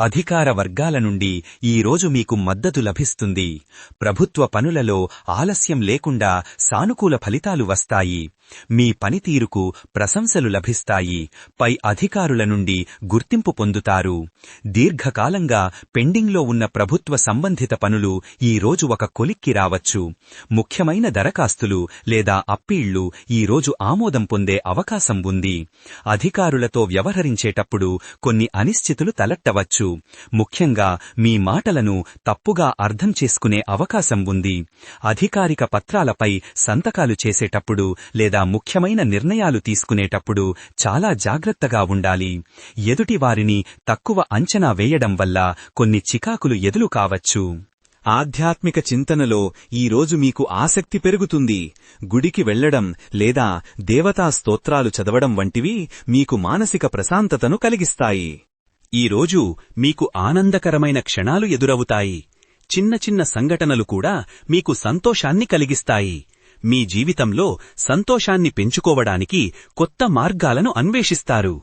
అధికార వర్గాల నుండి ఈ రోజు మీకు మద్దతు లభిస్తుంది. ప్రభుత్వ పనులలో ఆలస్యం లేకుండా సానుకూల ఫలితాలు వస్తాయి. మీ పనితీరుకు ప్రశంసలు లభిస్తాయి. పై అధికారుల నుండి గుర్తింపు పొందుతారు. దీర్ఘకాలంగా పెండింగ్లో ఉన్న ప్రభుత్వ సంబంధిత పనులు ఈ రోజు ఒక కొలిక్కి రావచ్చు. ముఖ్యమైన దరఖాస్తులు లేదా అప్పీళ్ళు ఈ రోజు ఆమోదం పొందే అవకాశం ఉంది. అధికారులతో వ్యవహరించేటప్పుడు కొన్ని అనిశ్చితులు తలెట్టవచ్చు ముఖ్యంగా మీ మాటలను తప్పుగా అర్థం చేసుకునే అవకాశం ఉంది. అధికారిక పత్రాలపై సంతకాలు చేసేటప్పుడు లేదా ముఖ్యమైన నిర్ణయాలు తీసుకునేటప్పుడు చాలా జాగ్రత్తగా ఉండాలి. ఎదుటివారిని తక్కువ అంచనా వేయడం వల్ల కొన్ని చికాకులు ఎదులు కావచ్చు. ఆధ్యాత్మిక చింతనలో ఈరోజు మీకు ఆసక్తి పెరుగుతుంది. గుడికి వెళ్ళడం లేదా దేవతా స్తోత్రాలు చదవడం వంటివి మీకు మానసిక ప్రశాంతతను కలిగిస్తాయి. ఈరోజు మీకు ఆనందకరమైన క్షణాలు ఎదురవుతాయి. చిన్న చిన్న సంఘటనలు కూడా మీకు సంతోషాన్ని కలిగిస్తాయి. మీ జీవితంలో సంతోషాన్ని పెంచుకోవడానికి కొత్త మార్గాలను అన్వేషిస్తారు.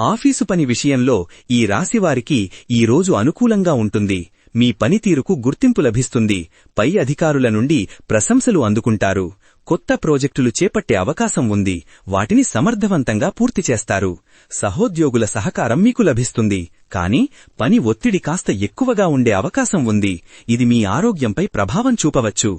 ఆఫీసు పని విషయంలో ఈ రాశివారికి ఈరోజు అనుకూలంగా ఉంటుంది. మీ పనితీరుకు గుర్తింపు లభిస్తుంది. పై అధికారుల నుండి ప్రశంసలు అందుకుంటారు. కొత్త ప్రాజెక్టులు చేపట్టే అవకాశం ఉంది. వాటిని సమర్థవంతంగా పూర్తి చేస్తారు. సహోద్యోగుల సహకారం మీకు లభిస్తుంది. కానీ పని ఒత్తిడి కాస్త ఎక్కువగా ఉండే అవకాశం ఉంది. ఇది మీ ఆరోగ్యంపై ప్రభావం చూపవచ్చు.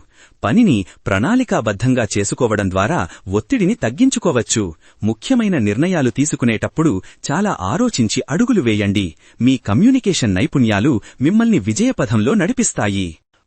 పనిని ప్రణాళికాబద్ధంగా చేసుకోవడం ద్వారా ఒత్తిడిని తగ్గించుకోవచ్చు. ముఖ్యమైన నిర్ణయాలు తీసుకునేటప్పుడు చాలా ఆలోచించి అడుగులు వేయండి. మీ కమ్యూనికేషన్ నైపుణ్యాలు మిమ్మల్ని విజయపథంలో నడిపిస్తాయి.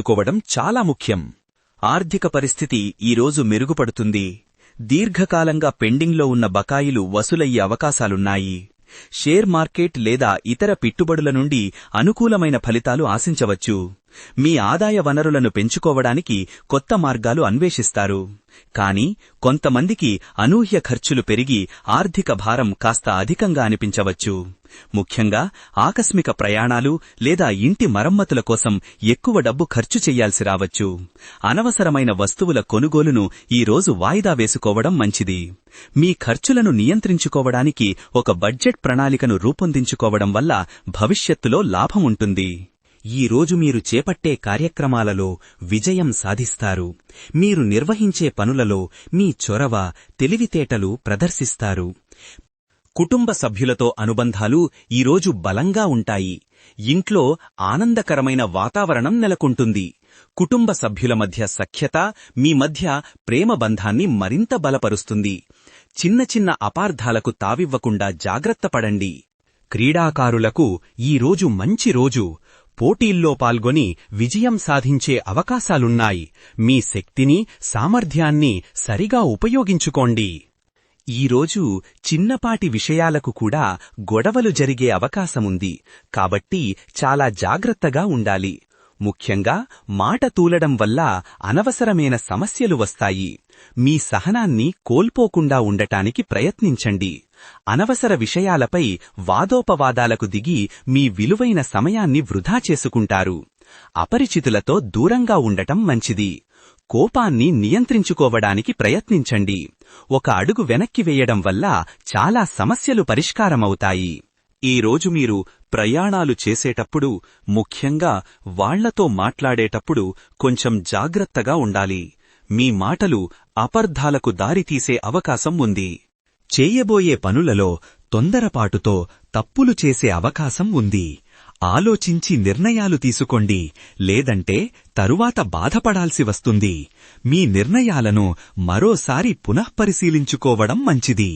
చేసుకోవడం చాలా ముఖ్యం. ఆర్థిక పరిస్థితి ఈరోజు మెరుగుపడుతుంది. దీర్ఘకాలంగా పెండింగ్లో ఉన్న బకాయిలు వసూలయ్యే అవకాశాలున్నాయి. షేర్ మార్కెట్ లేదా ఇతర పెట్టుబడుల నుండి అనుకూలమైన ఫలితాలు ఆశించవచ్చు. మీ ఆదాయ వనరులను పెంచుకోవడానికి కొత్త మార్గాలు అన్వేషిస్తారు. కాని కొంతమందికి అనూహ్య ఖర్చులు పెరిగి ఆర్థిక భారం కాస్త అధికంగా అనిపించవచ్చు. ముఖ్యంగా ఆకస్మిక ప్రయాణాలు లేదా ఇంటి మరమ్మతుల కోసం ఎక్కువ డబ్బు ఖర్చు చెయ్యాల్సి రావచ్చు. అనవసరమైన వస్తువుల కొనుగోలును ఈరోజు వాయిదా వేసుకోవడం మంచిది. మీ ఖర్చులను నియంత్రించుకోవడానికి ఒక బడ్జెట్ ప్రణాళికను రూపొందించుకోవడం వల్ల భవిష్యత్తులో లాభం ఉంటుంది. ఈ రోజు మీరు చేపట్టే కార్యక్రమాలలో విజయం సాధిస్తారు. మీరు నిర్వహించే పనులలో మీ చొరవ తెలివితేటలు ప్రదర్శిస్తారు. కుటుంబ సభ్యులతో అనుబంధాలు ఈరోజు బలంగా ఉంటాయి. ఇంట్లో ఆనందకరమైన వాతావరణం నెలకొంటుంది. కుటుంబ సభ్యుల మధ్య సఖ్యత మీ మధ్య ప్రేమ బంధాన్ని మరింత బలపరుస్తుంది. చిన్న చిన్న అపార్థాలకు తావివ్వకుండా జాగ్రత్త పడండి. క్రీడాకారులకు ఈరోజు మంచి రోజు. పోటీల్లో పాల్గొని విజయం సాధించే అవకాశాలున్నాయి. మీ శక్తిని సామర్థ్యాన్ని సరిగా ఉపయోగించుకోండి. ఈరోజు చిన్నపాటి విషయాలకు కూడా గొడవలు జరిగే అవకాశముంది. కాబట్టి చాలా జాగ్రత్తగా ఉండాలి. ముఖ్యంగా మాట తూలడం వల్ల అనవసరమైన సమస్యలు వస్తాయి. మీ సహనాన్ని కోల్పోకుండా ఉండటానికి ప్రయత్నించండి. అనవసర విషయాలపై వాదోపవాదాలకు దిగి మీ విలువైన సమయాన్ని వృధా చేసుకుంటారు. అపరిచితులతో దూరంగా ఉండటం మంచిది. కోపాన్ని నియంత్రించుకోవడానికి ప్రయత్నించండి. ఒక అడుగు వెనక్కి వేయడం వల్ల చాలా సమస్యలు పరిష్కారమవుతాయి. ఈ రోజు మీరు ప్రయాణాలు చేసేటప్పుడు ముఖ్యంగా వాళ్ళతో మాట్లాడేటప్పుడు కొంచెం జాగ్రత్తగా ఉండాలి. మీ మాటలు అపర్ధాలకు దారితీసే అవకాశం ఉంది. చేయబోయే పనులలో తొందరపాటుతో తప్పులు చేసే అవకాశం ఉంది. ఆలోచించి నిర్ణయాలు తీసుకోండి. లేదంటే తరువాత బాధపడాల్సి వస్తుంది. మీ నిర్ణయాలను మరోసారి పునఃపరిశీలించుకోవడం మంచిది.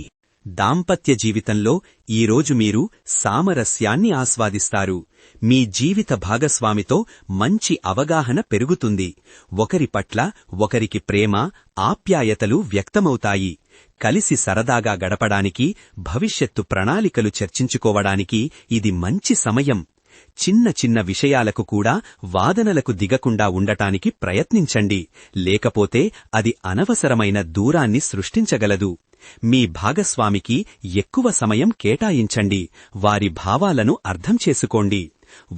దాంపత్య జీవితంలో ఈరోజు మీరు సామరస్యాన్ని ఆస్వాదిస్తారు. మీ జీవిత భాగస్వామితో మంచి అవగాహన పెరుగుతుంది. ఒకరి పట్ల ఒకరికి ప్రేమ ఆప్యాయతలు వ్యక్తమవుతాయి. కలిసి సరదాగా గడపడానికి భవిష్యత్తు ప్రణాళికలు చర్చించుకోవడానికి ఇది మంచి సమయం. చిన్న చిన్న విషయాలకు కూడా వాదనలకు దిగకుండా ఉండటానికి ప్రయత్నించండి. లేకపోతే అది అనవసరమైన దూరాన్ని సృష్టించగలదు. మీ భాగస్వామికి ఎక్కువ సమయం కేటాయించండి. వారి భావాలను అర్థం చేసుకోండి.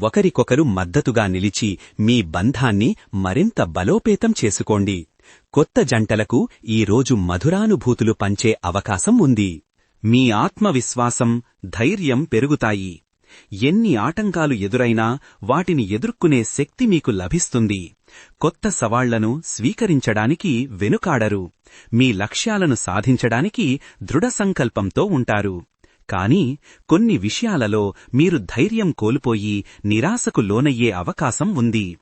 ఒకరికొకరు మద్దతుగా నిలిచి మీ బంధాన్ని మరింత బలోపేతం చేసుకోండి. కొత్త జంటలకు ఈరోజు మధురానుభూతులు పంచే అవకాశం ఉంది. మీ ఆత్మవిశ్వాసం ధైర్యం పెరుగుతాయి. ఎన్ని ఆటంకాలు ఎదురైనా వాటిని ఎదుర్కొనే శక్తి మీకు లభిస్తుంది. కొత్త సవాళ్ళను స్వీకరించడానికి వెనుకాడరు. మీ లక్ష్యాలను సాధించడానికి దృఢ సంకల్పంతో ఉంటారు. కాని కొన్ని విషయాలలో మీరు ధైర్యం కోల్పోయి నిరాశకు లోనయ్యే అవకాశం ఉంది.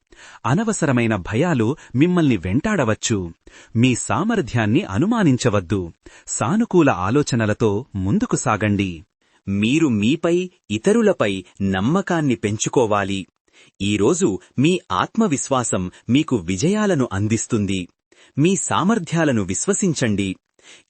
అనవసరమైన భయాలు మిమ్మల్ని వెంటాడవచ్చు. మీ సామర్థ్యాన్ని అనుమానించవద్దు. సానుకూల ఆలోచనలతో ముందుకు సాగండి. మీరు మీపై ఇతరులపై నమ్మకాన్ని పెంచుకోవాలి. ఈరోజు మీ ఆత్మవిశ్వాసం మీకు విజయాలను అందిస్తుంది. మీ సామర్థ్యాలను విశ్వసించండి.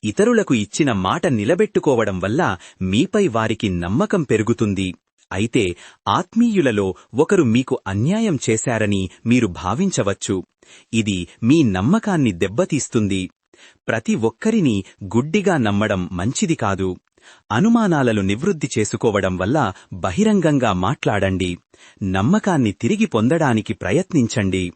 ఇతరులకు ఇచ్చిన మాట నిలబెట్టుకోవడం వల్ల మీపై వారికి నమ్మకం పెరుగుతుంది. అయితే ఆత్మీయులలో ఒకరు మీకు అన్యాయం చేశారని మీరు భావించవచ్చు. ఇది మీ నమ్మకాన్ని దెబ్బతీస్తుంది. ప్రతి ఒక్కరిని గుడ్డిగా నమ్మడం మంచిది కాదు. అనుమానాలను నివృత్తి చేసుకోవడం వల్ల బహిరంగంగా మాట్లాడండి. నమ్మకాన్ని తిరిగి పొందడానికి ప్రయత్నించండి.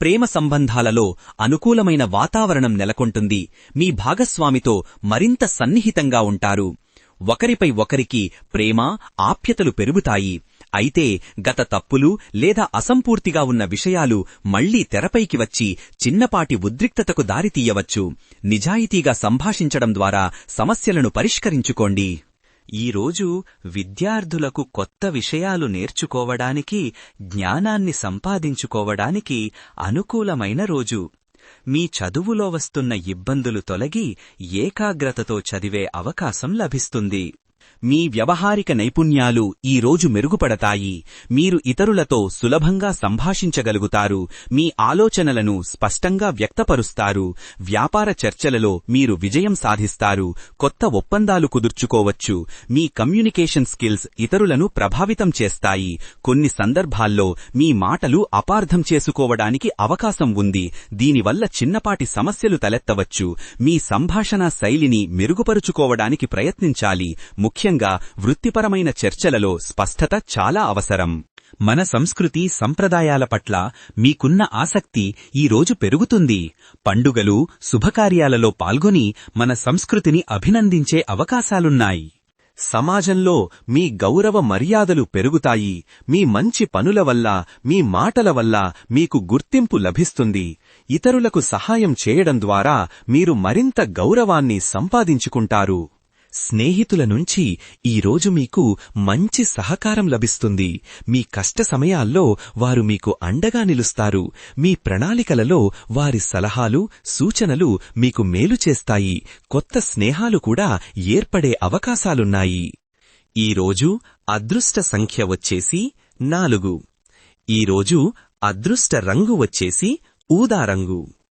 ప్రేమ సంబంధాలలో అనుకూలమైన వాతావరణం నెలకొంటుంది. మీ భాగస్వామితో మరింత సన్నిహితంగా ఉంటారు. ఒకరిపై ఒకరికి ప్రేమ ఆప్యతలు పెరుగుతాయి. అయితే గత తప్పులు లేదా అసంపూర్తిగా ఉన్న విషయాలు మళ్ళీ తెరపైకి వచ్చి చిన్నపాటి ఉద్రిక్తతకు దారితీయవచ్చు నిజాయితీగా సంభాషించడం ద్వారా సమస్యలను పరిష్కరించుకోండి. ఈరోజు విద్యార్థులకు కొత్త విషయాలు నేర్చుకోవడానికి జ్ఞానాన్ని సంపాదించుకోవడానికి అనుకూలమైన రోజు. మీ చదువులో వస్తున్న ఇబ్బందులు తొలగి ఏకాగ్రతతో చదివే అవకాశం లభిస్తుంది. మీ వ్యవహారిక నైపుణ్యాలు ఈ రోజు మెరుగుపడతాయి. మీరు ఇతరులతో సులభంగా సంభాషించగలుగుతారు. మీ ఆలోచనలను స్పష్టంగా వ్యక్తపరుస్తారు. వ్యాపార చర్చలలో మీరు విజయం సాధిస్తారు. కొత్త ఒప్పందాలు కుదుర్చుకోవచ్చు. మీ కమ్యూనికేషన్ స్కిల్స్ ఇతరులను ప్రభావితం చేస్తాయి. కొన్ని సందర్భాల్లో మీ మాటలు అపార్థం చేసుకోవడానికి అవకాశం ఉంది. దీనివల్ల చిన్నపాటి సమస్యలు తలెత్తవచ్చు. మీ సంభాషణ శైలిని మెరుగుపరుచుకోవడానికి ప్రయత్నించాలి. ముఖ్యంగా వృత్తిపరమైన చర్చలలో స్పష్టత చాలా అవసరం. మన సంస్కృతి సంప్రదాయాల పట్ల మీకున్న ఆసక్తి ఈ రోజు పెరుగుతుంది. పండుగలు శుభకార్యాలలో పాల్గొని మన సంస్కృతిని అభినందించే అవకాశాలున్నాయి. సమాజంలో మీ గౌరవ మర్యాదలు పెరుగుతాయి. మీ మంచి పనుల వల్ల మీ మాటల వల్ల మీకు గుర్తింపు లభిస్తుంది. ఇతరులకు సహాయం చేయడం ద్వారా మీరు మరింత గౌరవాన్ని సంపాదించుకుంటారు. స్నేహితుల నుంచి ఈరోజు మీకు మంచి సహకారం లభిస్తుంది. మీ కష్ట సమయాల్లో వారు మీకు అండగా నిలుస్తారు. మీ ప్రణాళికలలో వారి సలహాలు సూచనలు మీకు మేలు చేస్తాయి. కొత్త స్నేహాలు కూడా ఏర్పడే అవకాశాలున్నాయి. ఈరోజు అదృష్ట సంఖ్య వచ్చేసి నాలుగు. ఈరోజు అదృష్ట రంగు వచ్చేసి ఊదారంగు